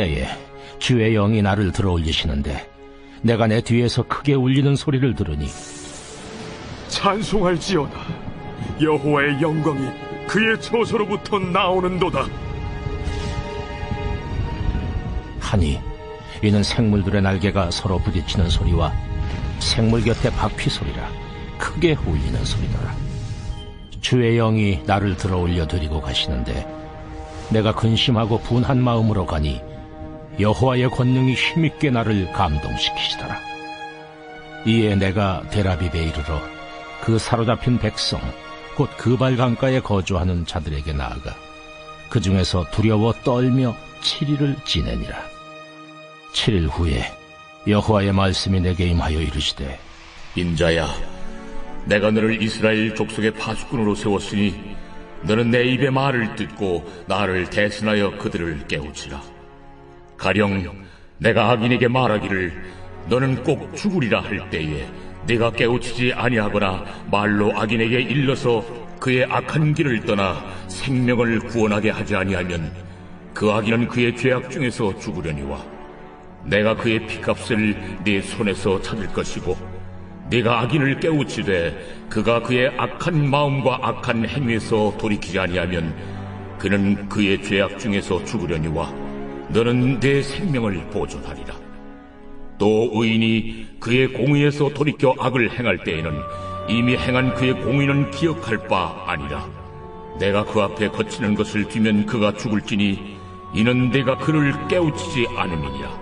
그때에 주의 영이 나를 들어올리시는데 내가 내 뒤에서 크게 울리는 소리를 들으니 찬송할지어다 여호와의 영광이 그의 처소로부터 나오는도다 하니 이는 생물들의 날개가 서로 부딪히는 소리와 생물 곁에 바퀴 소리라 크게 울리는 소리더라. 주의 영이 나를 들어올려 드리고 가시는데 내가 근심하고 분한 마음으로 가니 여호와의 권능이 힘있게 나를 감동시키시더라. 이에 내가 데라비베 이르러 그 사로잡힌 백성 곧 그발 강가에 거주하는 자들에게 나아가 그 중에서 두려워 떨며 7일을 지내니라. 7일 후에 여호와의 말씀이 내게 임하여 이르시되 인자야, 내가 너를 이스라엘 족속의 파수꾼으로 세웠으니 너는 내 입의 말을 듣고 나를 대신하여 그들을 깨우치라. 가령 내가 악인에게 말하기를 너는 꼭 죽으리라 할 때에 네가 깨우치지 아니하거나 말로 악인에게 일러서 그의 악한 길을 떠나 생명을 구원하게 하지 아니하면 그 악인은 그의 죄악 중에서 죽으려니와 내가 그의 피값을 네 손에서 찾을 것이고 네가 악인을 깨우치되 그가 그의 악한 마음과 악한 행위에서 돌이키지 아니하면 그는 그의 죄악 중에서 죽으려니와 너는 내 생명을 보존하리라. 또 의인이 그의 공의에서 돌이켜 악을 행할 때에는 이미 행한 그의 공의는 기억할 바 아니라 내가 그 앞에 거치는 것을 두면 그가 죽을지니 이는 내가 그를 깨우치지 않음이니라.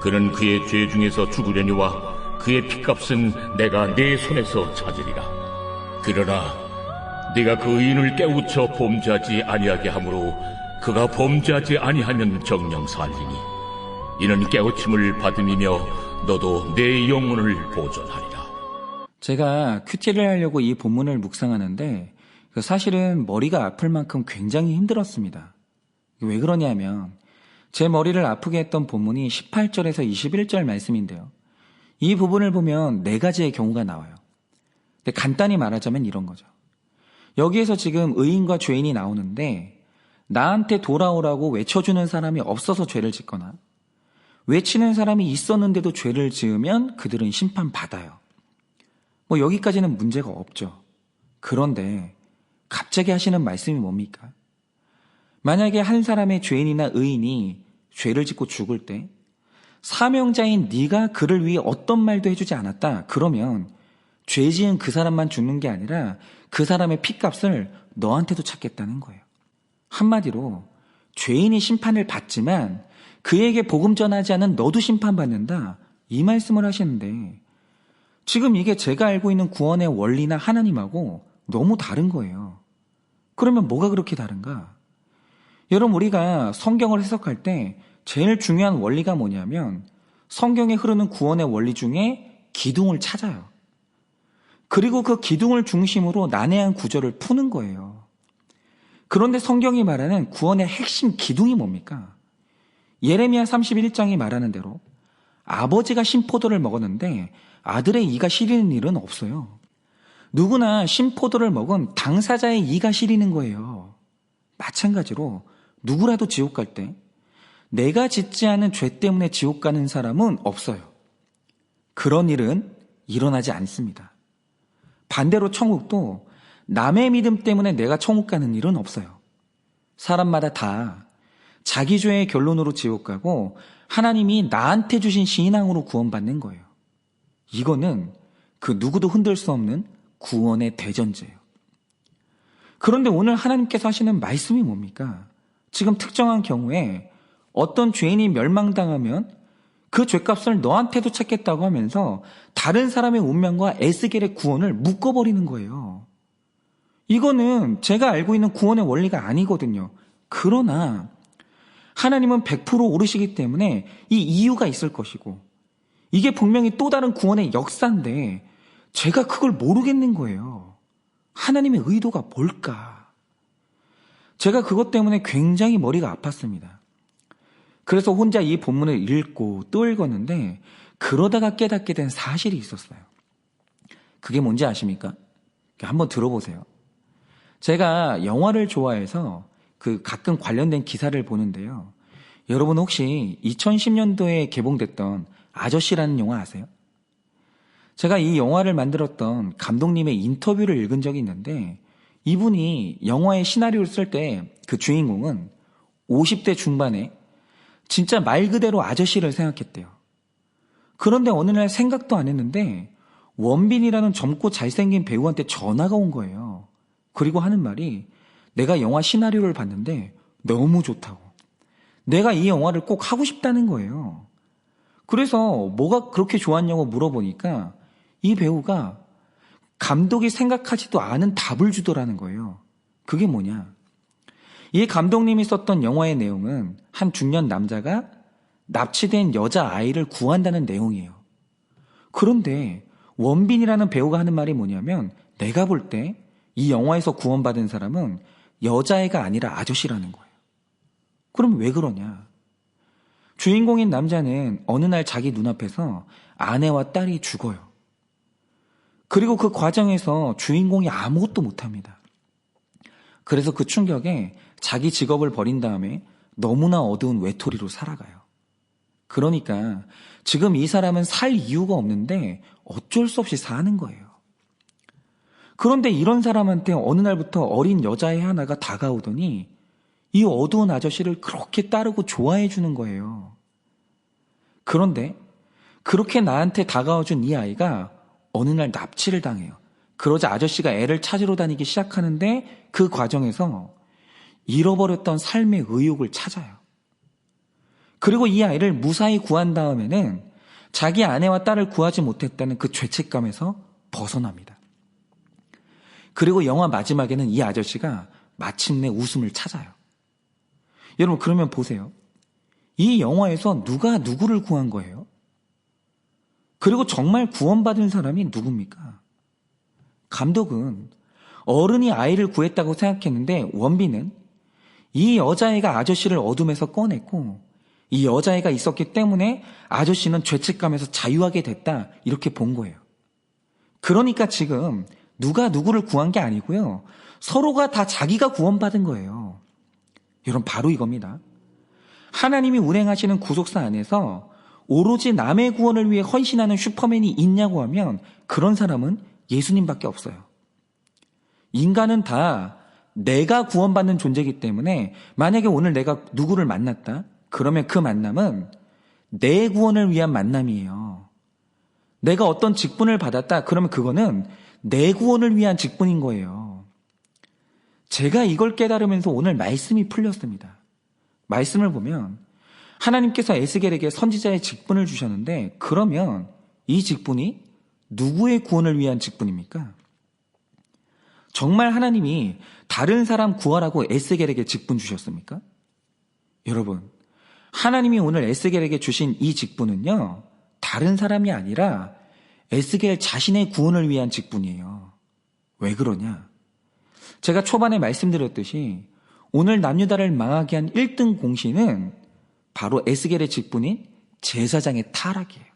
그는 그의 죄 중에서 죽으려니와 그의 피값은 내가 내 손에서 찾으리라. 그러나 네가 그 의인을 깨우쳐 범죄하지 아니하게 하므로 그가 범죄하지 아니하면 정령 살리니 이는 깨우침을 받음이며 너도 내 영혼을 보존하리라. 제가 큐티를 하려고 이 본문을 묵상하는데 그 사실은 머리가 아플 만큼 굉장히 힘들었습니다. 왜 그러냐면 제 머리를 아프게 했던 본문이 18절에서 21절 말씀인데요. 이 부분을 보면 네 가지의 경우가 나와요. 근데 간단히 말하자면 이런 거죠. 여기에서 지금 의인과 죄인이 나오는데 나한테 돌아오라고 외쳐주는 사람이 없어서 죄를 짓거나 외치는 사람이 있었는데도 죄를 지으면 그들은 심판받아요. 뭐 여기까지는 문제가 없죠. 그런데 갑자기 하시는 말씀이 뭡니까? 만약에 한 사람의 죄인이나 의인이 죄를 짓고 죽을 때 사명자인 네가 그를 위해 어떤 말도 해주지 않았다. 그러면 죄 지은 그 사람만 죽는 게 아니라 그 사람의 피값을 너한테도 찾겠다는 거예요. 한마디로 죄인이 심판을 받지만 그에게 복음 전하지 않은 너도 심판받는다. 이 말씀을 하시는데 지금 이게 제가 알고 있는 구원의 원리나 하나님하고 너무 다른 거예요. 그러면 뭐가 그렇게 다른가? 여러분, 우리가 성경을 해석할 때 제일 중요한 원리가 뭐냐면 성경에 흐르는 구원의 원리 중에 기둥을 찾아요. 그리고 그 기둥을 중심으로 난해한 구절을 푸는 거예요. 그런데 성경이 말하는 구원의 핵심 기둥이 뭡니까? 예레미야 31장이 말하는 대로 아버지가 신포도를 먹었는데 아들의 이가 시리는 일은 없어요. 누구나 신포도를 먹은 당사자의 이가 시리는 거예요. 마찬가지로 누구라도 지옥 갈 때 내가 짓지 않은 죄 때문에 지옥 가는 사람은 없어요. 그런 일은 일어나지 않습니다. 반대로 천국도 남의 믿음 때문에 내가 천국 가는 일은 없어요. 사람마다 다 자기 죄의 결론으로 지옥 가고 하나님이 나한테 주신 신앙으로 구원받는 거예요. 이거는 그 누구도 흔들 수 없는 구원의 대전제예요. 그런데 오늘 하나님께서 하시는 말씀이 뭡니까? 지금 특정한 경우에 어떤 죄인이 멸망당하면 그 죄값을 너한테도 찾겠다고 하면서 다른 사람의 운명과 에스겔의 구원을 묶어버리는 거예요. 이거는 제가 알고 있는 구원의 원리가 아니거든요. 그러나 하나님은 100% 오르시기 때문에 이 이유가 있을 것이고 이게 분명히 또 다른 구원의 역사인데 제가 그걸 모르겠는 거예요. 하나님의 의도가 뭘까? 제가 그것 때문에 굉장히 머리가 아팠습니다. 그래서 혼자 이 본문을 읽고 또 읽었는데 그러다가 깨닫게 된 사실이 있었어요. 그게 뭔지 아십니까? 한번 들어보세요. 제가 영화를 좋아해서 그 가끔 관련된 기사를 보는데요. 여러분 혹시 2010년도에 개봉됐던 아저씨라는 영화 아세요? 제가 이 영화를 만들었던 감독님의 인터뷰를 읽은 적이 있는데 이분이 영화의 시나리오를 쓸 때 그 주인공은 50대 중반에 진짜 말 그대로 아저씨를 생각했대요. 그런데 어느 날 생각도 안 했는데 원빈이라는 젊고 잘생긴 배우한테 전화가 온 거예요. 그리고 하는 말이 내가 영화 시나리오를 봤는데 너무 좋다고. 내가 이 영화를 꼭 하고 싶다는 거예요. 그래서 뭐가 그렇게 좋았냐고 물어보니까 이 배우가 감독이 생각하지도 않은 답을 주더라는 거예요. 그게 뭐냐? 이 감독님이 썼던 영화의 내용은 한 중년 남자가 납치된 여자 아이를 구한다는 내용이에요. 그런데 원빈이라는 배우가 하는 말이 뭐냐면 내가 볼 때 이 영화에서 구원받은 사람은 여자애가 아니라 아저씨라는 거예요. 그럼 왜 그러냐? 주인공인 남자는 어느 날 자기 눈앞에서 아내와 딸이 죽어요. 그리고 그 과정에서 주인공이 아무것도 못합니다. 그래서 그 충격에 자기 직업을 버린 다음에 너무나 어두운 외톨이로 살아가요. 그러니까 지금 이 사람은 살 이유가 없는데 어쩔 수 없이 사는 거예요. 그런데 이런 사람한테 어느 날부터 어린 여자애 하나가 다가오더니 이 어두운 아저씨를 그렇게 따르고 좋아해 주는 거예요. 그런데 그렇게 나한테 다가와준 이 아이가 어느 날 납치를 당해요. 그러자 아저씨가 애를 찾으러 다니기 시작하는데 그 과정에서 잃어버렸던 삶의 의욕을 찾아요. 그리고 이 아이를 무사히 구한 다음에는 자기 아내와 딸을 구하지 못했다는 그 죄책감에서 벗어납니다. 그리고 영화 마지막에는 이 아저씨가 마침내 웃음을 찾아요. 여러분, 그러면 보세요. 이 영화에서 누가 누구를 구한 거예요? 그리고 정말 구원받은 사람이 누굽니까? 감독은 어른이 아이를 구했다고 생각했는데 원빈은 이 여자애가 아저씨를 어둠에서 꺼냈고 이 여자애가 있었기 때문에 아저씨는 죄책감에서 자유하게 됐다 이렇게 본 거예요. 그러니까 지금 누가 누구를 구한 게 아니고요. 서로가 다 자기가 구원받은 거예요. 여러분 바로 이겁니다. 하나님이 운행하시는 구속사 안에서 오로지 남의 구원을 위해 헌신하는 슈퍼맨이 있냐고 하면 그런 사람은 예수님밖에 없어요. 인간은 다 내가 구원받는 존재이기 때문에 만약에 오늘 내가 누구를 만났다? 그러면 그 만남은 내 구원을 위한 만남이에요. 내가 어떤 직분을 받았다? 그러면 그거는 내 구원을 위한 직분인 거예요. 제가 이걸 깨달으면서 오늘 말씀이 풀렸습니다. 말씀을 보면 하나님께서 에스겔에게 선지자의 직분을 주셨는데 그러면 이 직분이 누구의 구원을 위한 직분입니까? 정말 하나님이 다른 사람 구하라고 에스겔에게 직분 주셨습니까? 여러분, 하나님이 오늘 에스겔에게 주신 이 직분은요, 다른 사람이 아니라 에스겔 자신의 구원을 위한 직분이에요. 왜 그러냐? 제가 초반에 말씀드렸듯이 오늘 남유다를 망하게 한 1등 공신은 바로 에스겔의 직분인 제사장의 타락이에요.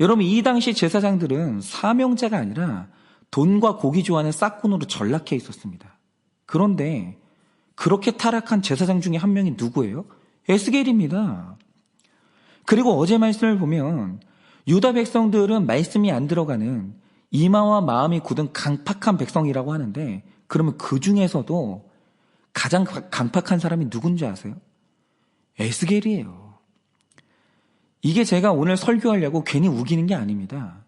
여러분, 이 당시 제사장들은 사명자가 아니라 돈과 고기 좋아하는 싹군으로 전락해 있었습니다. 그런데 그렇게 타락한 제사장 중에 한 명이 누구예요? 에스겔입니다. 그리고 어제 말씀을 보면 유다 백성들은 말씀이 안 들어가는 이마와 마음이 굳은 강팍한 백성이라고 하는데 그러면 그 중에서도 가장 강팍한 사람이 누군지 아세요? 에스겔이에요. 이게 제가 오늘 설교하려고 괜히 우기는 게 아닙니다.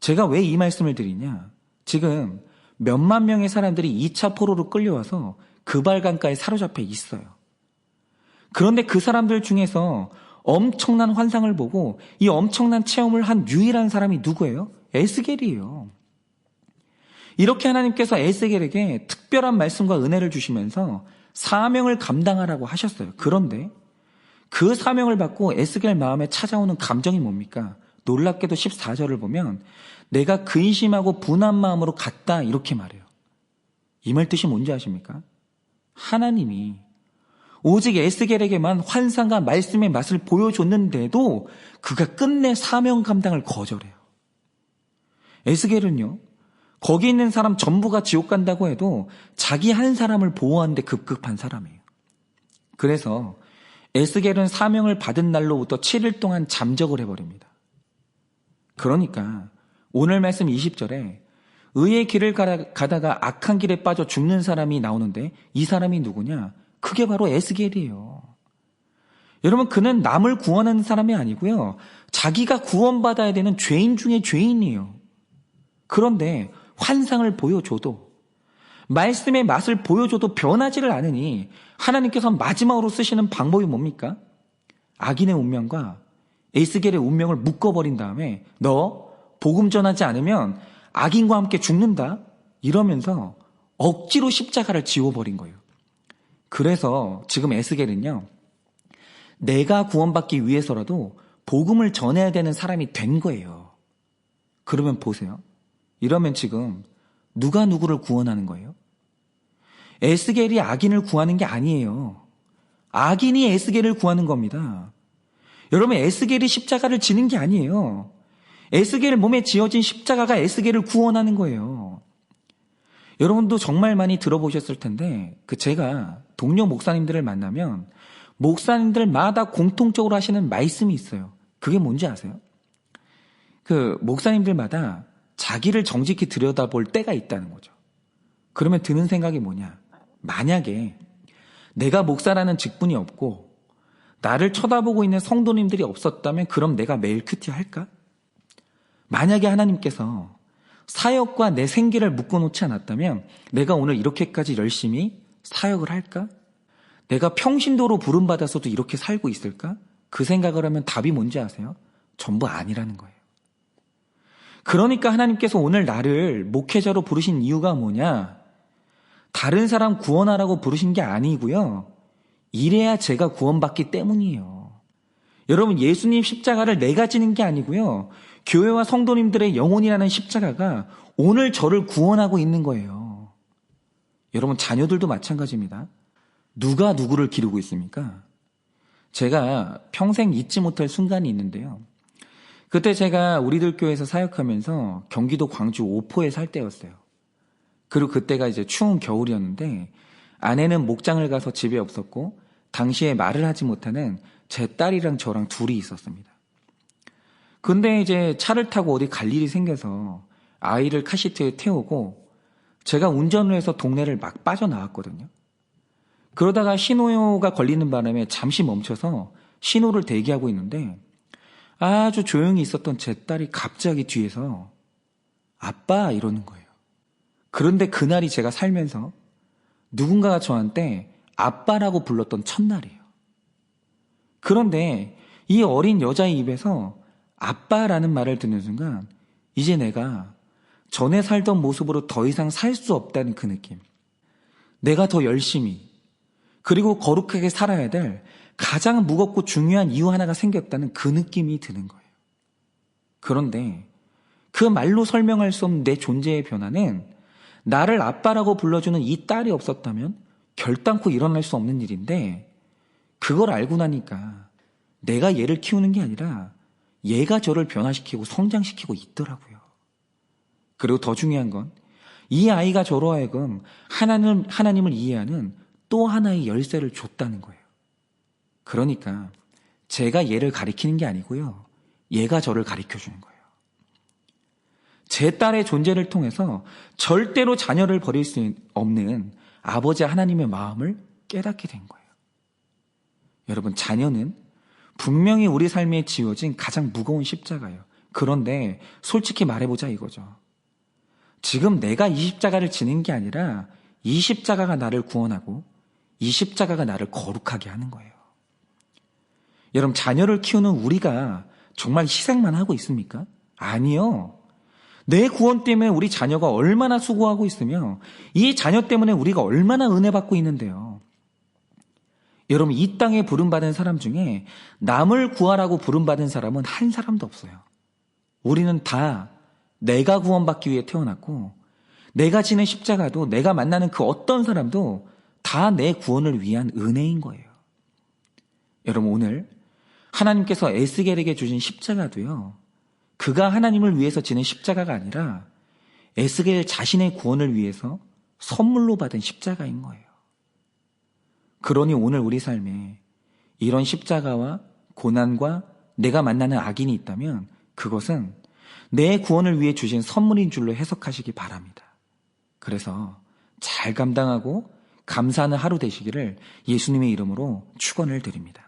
제가 왜 이 말씀을 드리냐? 지금 몇만 명의 사람들이 2차 포로로 끌려와서 그발강가에 사로잡혀 있어요. 그런데 그 사람들 중에서 엄청난 환상을 보고 이 엄청난 체험을 한 유일한 사람이 누구예요? 에스겔이에요. 이렇게 하나님께서 에스겔에게 특별한 말씀과 은혜를 주시면서 사명을 감당하라고 하셨어요. 그런데 그 사명을 받고 에스겔 마음에 찾아오는 감정이 뭡니까? 놀랍게도 14절을 보면 내가 근심하고 분한 마음으로 갔다 이렇게 말해요. 이 말 뜻이 뭔지 아십니까? 하나님이 오직 에스겔에게만 환상과 말씀의 맛을 보여줬는데도 그가 끝내 사명 감당을 거절해요. 에스겔은요, 거기 있는 사람 전부가 지옥 간다고 해도 자기 한 사람을 보호하는데 급급한 사람이에요. 그래서 에스겔은 사명을 받은 날로부터 7일 동안 잠적을 해버립니다. 그러니까 오늘 말씀 20절에 의의 길을 가다가 악한 길에 빠져 죽는 사람이 나오는데 이 사람이 누구냐? 그게 바로 에스겔이에요. 여러분 그는 남을 구원하는 사람이 아니고요. 자기가 구원받아야 되는 죄인 중에 죄인이에요. 그런데 환상을 보여줘도 말씀의 맛을 보여줘도 변하지를 않으니 하나님께서 마지막으로 쓰시는 방법이 뭡니까? 악인의 운명과 에스겔의 운명을 묶어버린 다음에 너 복음 전하지 않으면 악인과 함께 죽는다? 이러면서 억지로 십자가를 지워버린 거예요. 그래서 지금 에스겔은요, 내가 구원받기 위해서라도 복음을 전해야 되는 사람이 된 거예요. 그러면 보세요. 이러면 지금 누가 누구를 구원하는 거예요? 에스겔이 악인을 구하는 게 아니에요. 악인이 에스겔을 구하는 겁니다. 여러분 에스겔이 십자가를 지는 게 아니에요. 에스겔 몸에 지어진 십자가가 에스겔을 구원하는 거예요. 여러분도 정말 많이 들어보셨을 텐데 그 제가 동료 목사님들을 만나면 목사님들마다 공통적으로 하시는 말씀이 있어요. 그게 뭔지 아세요? 그 목사님들마다 자기를 정직히 들여다볼 때가 있다는 거죠. 그러면 드는 생각이 뭐냐? 만약에 내가 목사라는 직분이 없고 나를 쳐다보고 있는 성도님들이 없었다면 그럼 내가 매일 큐티 할까? 만약에 하나님께서 사역과 내 생계를 묶어놓지 않았다면 내가 오늘 이렇게까지 열심히 사역을 할까? 내가 평신도로 부름받아서도 이렇게 살고 있을까? 그 생각을 하면 답이 뭔지 아세요? 전부 아니라는 거예요. 그러니까 하나님께서 오늘 나를 목회자로 부르신 이유가 뭐냐? 다른 사람 구원하라고 부르신 게 아니고요. 이래야 제가 구원받기 때문이에요. 여러분, 예수님 십자가를 내가 지는 게 아니고요. 교회와 성도님들의 영혼이라는 십자가가 오늘 저를 구원하고 있는 거예요. 여러분, 자녀들도 마찬가지입니다. 누가 누구를 기르고 있습니까? 제가 평생 잊지 못할 순간이 있는데요. 그때 제가 우리들 교회에서 사역하면서 경기도 광주 오포에 살 때였어요. 그리고 그때가 이제 추운 겨울이었는데 아내는 목장을 가서 집에 없었고 당시에 말을 하지 못하는 제 딸이랑 저랑 둘이 있었습니다. 근데 이제 차를 타고 어디 갈 일이 생겨서 아이를 카시트에 태우고 제가 운전을 해서 동네를 막 빠져나왔거든요. 그러다가 신호가 걸리는 바람에 잠시 멈춰서 신호를 대기하고 있는데 아주 조용히 있었던 제 딸이 갑자기 뒤에서 아빠 이러는 거예요. 그런데 그날이 제가 살면서 누군가가 저한테 아빠라고 불렀던 첫날이에요. 그런데 이 어린 여자의 입에서 아빠라는 말을 듣는 순간 이제 내가 전에 살던 모습으로 더 이상 살 수 없다는 그 느낌. 내가 더 열심히 그리고 거룩하게 살아야 될 가장 무겁고 중요한 이유 하나가 생겼다는 그 느낌이 드는 거예요. 그런데 그 말로 설명할 수 없는 내 존재의 변화는 나를 아빠라고 불러주는 이 딸이 없었다면 결단코 일어날 수 없는 일인데 그걸 알고 나니까 내가 얘를 키우는 게 아니라 얘가 저를 변화시키고 성장시키고 있더라고요. 그리고 더 중요한 건 이 아이가 저로 하여금 하나님, 하나님을 이해하는 또 하나의 열쇠를 줬다는 거예요. 그러니까 제가 얘를 가리키는 게 아니고요. 얘가 저를 가리켜 주는 거예요. 제 딸의 존재를 통해서 절대로 자녀를 버릴 수 없는 아버지 하나님의 마음을 깨닫게 된 거예요. 여러분, 자녀는 분명히 우리 삶에 지어진 가장 무거운 십자가예요. 그런데 솔직히 말해보자 이거죠. 지금 내가 이 십자가를 지는 게 아니라 이 십자가가 나를 구원하고 이 십자가가 나를 거룩하게 하는 거예요. 여러분, 자녀를 키우는 우리가 정말 희생만 하고 있습니까? 아니요. 내 구원 때문에 우리 자녀가 얼마나 수고하고 있으며 이 자녀 때문에 우리가 얼마나 은혜 받고 있는데요. 여러분 이 땅에 부름받은 사람 중에 남을 구하라고 부름받은 사람은 한 사람도 없어요. 우리는 다 내가 구원받기 위해 태어났고 내가 지는 십자가도 내가 만나는 그 어떤 사람도 다 내 구원을 위한 은혜인 거예요. 여러분 오늘 하나님께서 에스겔에게 주신 십자가도요. 그가 하나님을 위해서 지는 십자가가 아니라 에스겔 자신의 구원을 위해서 선물로 받은 십자가인 거예요. 그러니 오늘 우리 삶에 이런 십자가와 고난과 내가 만나는 악인이 있다면 그것은 내 구원을 위해 주신 선물인 줄로 해석하시기 바랍니다. 그래서 잘 감당하고 감사하는 하루 되시기를 예수님의 이름으로 축원을 드립니다.